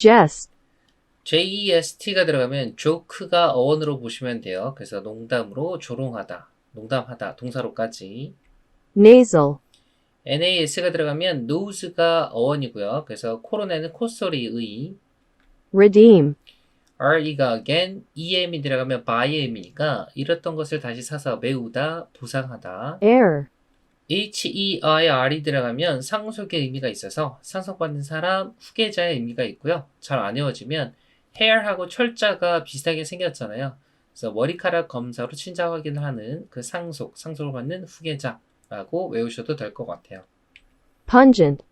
jest, jest가 들어가면 joke가 어원으로 보시면 돼요. 그래서 농담으로 조롱하다, 농담하다, 동사로까지. nasal, nas가 들어가면 nose가 어원이고요. 그래서 코로나는 콧소리의, redeem, re가 again, em이 들어가면 byem이니까 잃었던 것을 다시 사서 메우다, 보상하다. heir, HEIR이 들어가면 상속의 의미가 있어서 상속받는 사람, 후계자의 의미가 있고요. 잘 안 외워지면 hair하고 철자가 비슷하게 생겼잖아요. 그래서 머리카락 검사로 친자 확인을 하는 그 상속, 상속을 받는 후계자라고 외우셔도 될 것 같아요. pungent,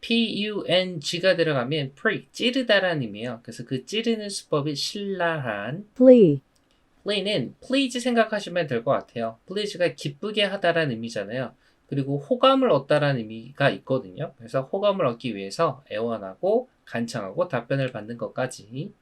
P-U-N-G가 들어가면 prick, 찌르다라는 의미예요. 그래서 그 찌르는 수법이 신랄한 plea, play는 please 생각하시면 될 것 같아요. please가 기쁘게 하다라는 의미잖아요. 그리고 호감을 얻다라는 의미가 있거든요. 그래서 호감을 얻기 위해서 애원하고 간청하고 답변을 받는 것까지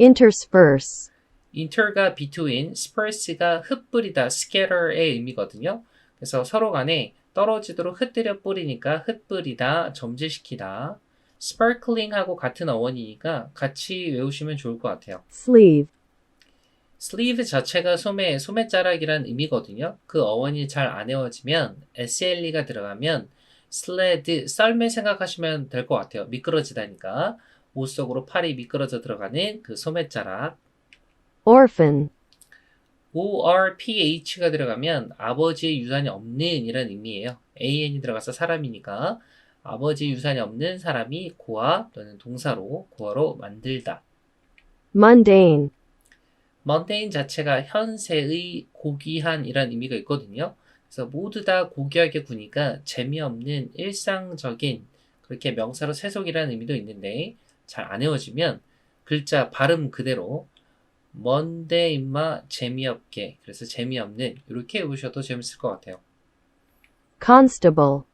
intersperse, inter가 between, sparse가 흩뿌리다, scatter의 의미거든요. 그래서 서로 간에 떨어지도록 흩뜨려 뿌리니까 흩뿌리다, 점지시키다. sparkling하고 같은 어원이니까 같이 외우시면 좋을 것 같아요. sleeve, 슬리브 자체가 소매, 소매자락이란 의미거든요. 그 어원이 잘 안 외워지면 SLE가 들어가면 슬레드, 썰매 생각하시면 될 것 같아요. 미끄러지다니까. 옷 속으로 팔이 미끄러져 들어가는 그 소매자락. orphan, ORPH가 들어가면 아버지의 유산이 없는 이란 의미예요. AN이 들어가서 사람이니까 아버지 유산이 없는 사람이 고아 또는 동사로 고아로 만들다. mundane, 먼데인 자체가 현세의 고귀한 이란 의미가 있거든요. 그래서 모두 다 고귀하게 구니까 재미없는 일상적인 그렇게 명사로 세속이라는 의미도 있는데 잘 안 외워지면 글자 발음 그대로 먼데 임마 재미없게 그래서 재미없는 이렇게 외우셔도 재밌을 것 같아요. constable,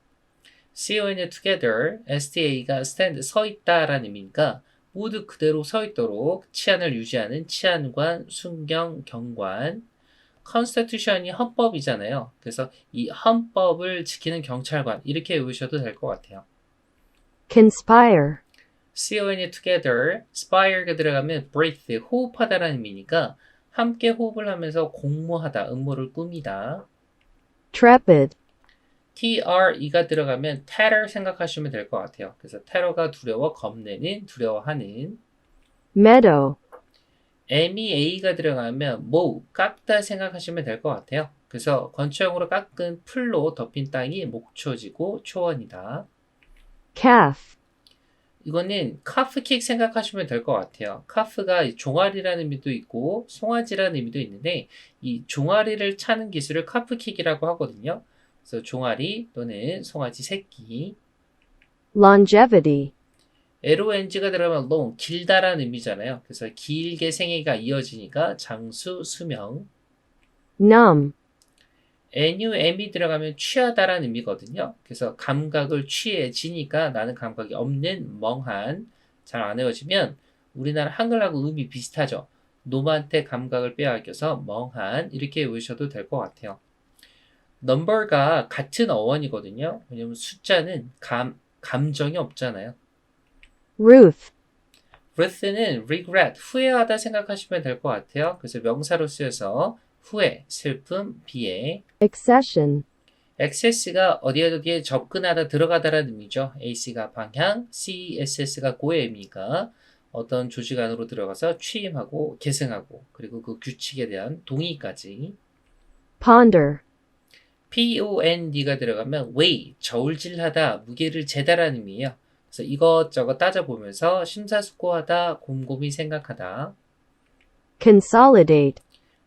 CON이 together, STA가 stand 서 있다라는 의미니까 모두 그대로 서 있도록 치안을 유지하는 치안관, 순경, 경관. 컨스티튜션이 헌법이잖아요. 그래서 이 헌법을 지키는 경찰관 이렇게 외우셔도 될 것 같아요. conspire, CON이 together, spire가 들어가면 breathe, 호흡하다라는 의미니까 함께 호흡을 하면서 공모하다, 음모를 꾸미다. trepid, TRE가 들어가면 terror 생각하시면 될 것 같아요. 그래서 테러가 두려워, 겁내는, 두려워하는. meadow, MEA가 들어가면 모우, 깎다 생각하시면 될 것 같아요. 그래서 건초형으로 깎은 풀로 덮인 땅이 목초지고 초원이다. calf, 이거는 카프킥 생각하시면 될 것 같아요. 카프가 종아리라는 의미도 있고 송아지라는 의미도 있는데 이 종아리를 차는 기술을 카프킥이라고 하거든요. 그래서 종아리 또는 송아지 새끼. longevity, LONG가 들어가면 long, 길다라는 의미잖아요. 그래서 길게 생애가 이어지니까 장수, 수명. numb, NUM이 들어가면 취하다라는 의미거든요. 그래서 감각을 취해지니까 나는 감각이 없는, 멍한. 잘 안 외워지면 우리나라 한글하고 음이 비슷하죠. 놈한테 감각을 빼앗겨서 멍한 이렇게 외우셔도 될 것 같아요. 넘버가 같은 어원이거든요. 왜냐면 숫자는 감, 감정이 없잖아요. ruth, ruth는 regret, 후회하다 생각하시면 될 것 같아요. 그래서 명사로 쓰여서 후회, 슬픔, 비애. accession, access가 어디에 어디에 접근하다, 들어가다라는 의미죠. AC가 방향, CSS가 고의 의미가 어떤 조직 안으로 들어가서 취임하고 계승하고 그리고 그 규칙에 대한 동의까지. ponder, POND가 들어가면 weigh, 저울질하다, 무게를 재다라는 의미예요. 그래서 이것저것 따져보면서 심사숙고하다, 곰곰이 생각하다. consolidate,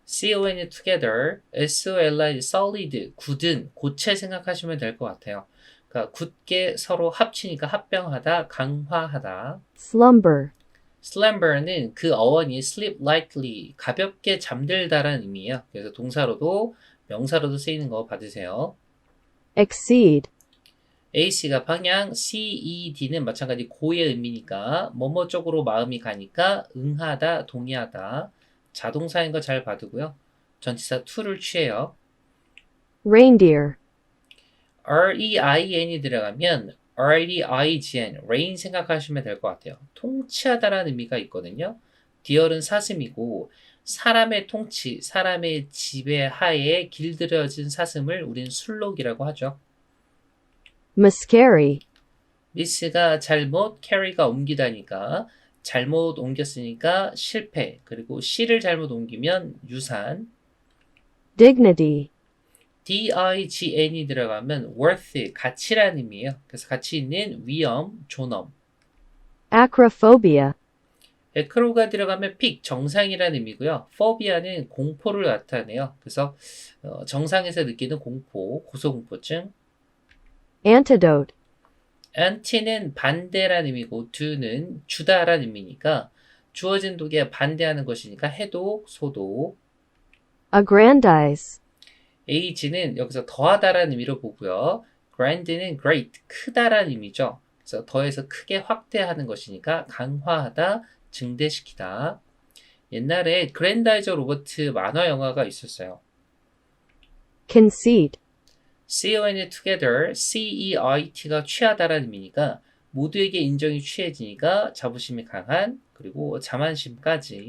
CON이 together, SOLI, solid, 굳은, 고체 생각하시면 될 것 같아요. 그러니까 굳게 서로 합치니까 합병하다, 강화하다. slumber, slumber는 그 어원이 sleep lightly, 가볍게 잠들다라는 의미예요. 그래서 동사로도 명사로도 쓰이는 거 받으세요. exceed, AC가 방향, CED는 마찬가지 고의 의미니까 뭐뭐 쪽으로 마음이 가니까 응하다, 동의하다. 자동사인 거 잘 봐두고요. 전치사 to를 취해요. reindeer, REIN이 들어가면 reign 생각하시면 될 것 같아요. 통치하다라는 의미가 있거든요. 디얼은 사슴이고 사람의 통치, 사람의 지배하에 길들여진 사슴을 우린 술록이라고 하죠. miscarry, 미스가 잘못, 캐리가 옮기다니까 잘못 옮겼으니까 실패, 그리고 C를 잘못 옮기면 유산, dignity, D-I-G-N이 들어가면 worth, 가치라는 의미예요. 그래서 가치 있는 위험, 존엄. acrophobia, 에크로가 들어가면 픽, 정상이라는 의미고요. 포비아는 공포를 나타내요. 그래서 어, 정상에서 느끼는 공포, 고소공포증. antidote, anti는 반대라는 의미고 do는 주다라는 의미니까 주어진 독에 반대하는 것이니까 해독, 소독. aggrandize, age는 여기서 더하다라는 의미로 보고요. grand는 great, 크다라는 의미죠. 그래서 더해서 크게 확대하는 것이니까 강화하다, 증대시키다. 옛날에 그랜다이저 로버트 만화 영화가 있었어요. conceit, CON이 together, CEIT가 취하다라는 의미니까 모두에게 인정이 취해지니까 자부심이 강한 그리고 자만심까지